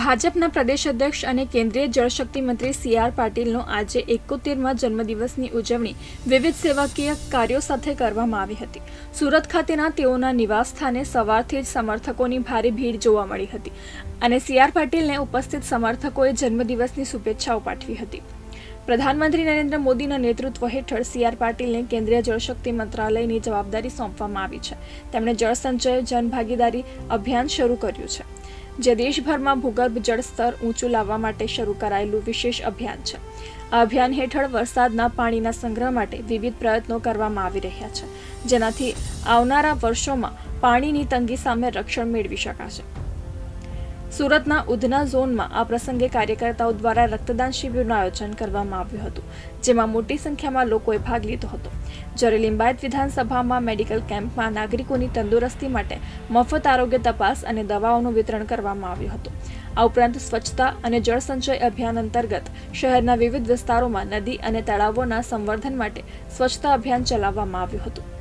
ભાજપના પ્રદેશ અધ્યક્ષ અને કેન્દ્રીય જળશક્તિ મંત્રી સી આર પાટીલનો આજે એકોતેરમાં જન્મદિવસની ઉજવણી વિવિધ સેવાકીય કાર્યો સાથે કરવામાં આવી હતી. સુરત ખાતેના તેઓના નિવાસસ્થાને સવારથી જ સમર્થકોની ભારે ભીડ જોવા મળી હતી અને સી આર પાટીલને ઉપસ્થિત સમર્થકોએ જન્મદિવસની શુભેચ્છાઓ પાઠવી હતી. પ્રધાનમંત્રી નરેન્દ્ર મોદીના નેતૃત્વ હેઠળ સી આર પાટીલને કેન્દ્રીય જળશક્તિ મંત્રાલયની જવાબદારી સોંપવામાં આવી છે. તેમણે જળ સંચય જનભાગીદારી અભિયાન શરૂ કર્યું છે. જે દેશભરમાં ભૂગર્ભ જળ સ્તર ઊંચું લાવવા માટે શરૂ કરાયેલું વિશેષ અભિયાન છે. આ અભિયાન હેઠળ વરસાદના પાણીના સંગ્રહ માટે વિવિધ પ્રયત્નો કરવામાં આવી રહ્યા છે, જેનાથી આવનારા વર્ષોમાં પાણીની તંગી સામે રક્ષણ મેળવી શકાશે. સુરતના ઉધના ઝોનમાં આ પ્રસંગે કાર્યકર્તાઓ દ્વારા રક્તદાન શિબિરનું આયોજન કરવામાં આવ્યું હતું, જેમાં મોટી સંખ્યામાં લોકોએ ભાગ લીધો હતો. જ્યારે લિંબાયત વિધાનસભામાં મેડિકલ કેમ્પમાં નાગરિકોની તંદુરસ્તી માટે મફત આરોગ્ય તપાસ અને દવાઓનું વિતરણ કરવામાં આવ્યું હતું. આ ઉપરાંત સ્વચ્છતા અને જળ સંચય અભિયાન અંતર્ગત શહેરના વિવિધ વિસ્તારોમાં નદી અને તળાવોના સંવર્ધન માટે સ્વચ્છતા અભિયાન ચલાવવામાં આવ્યું હતું.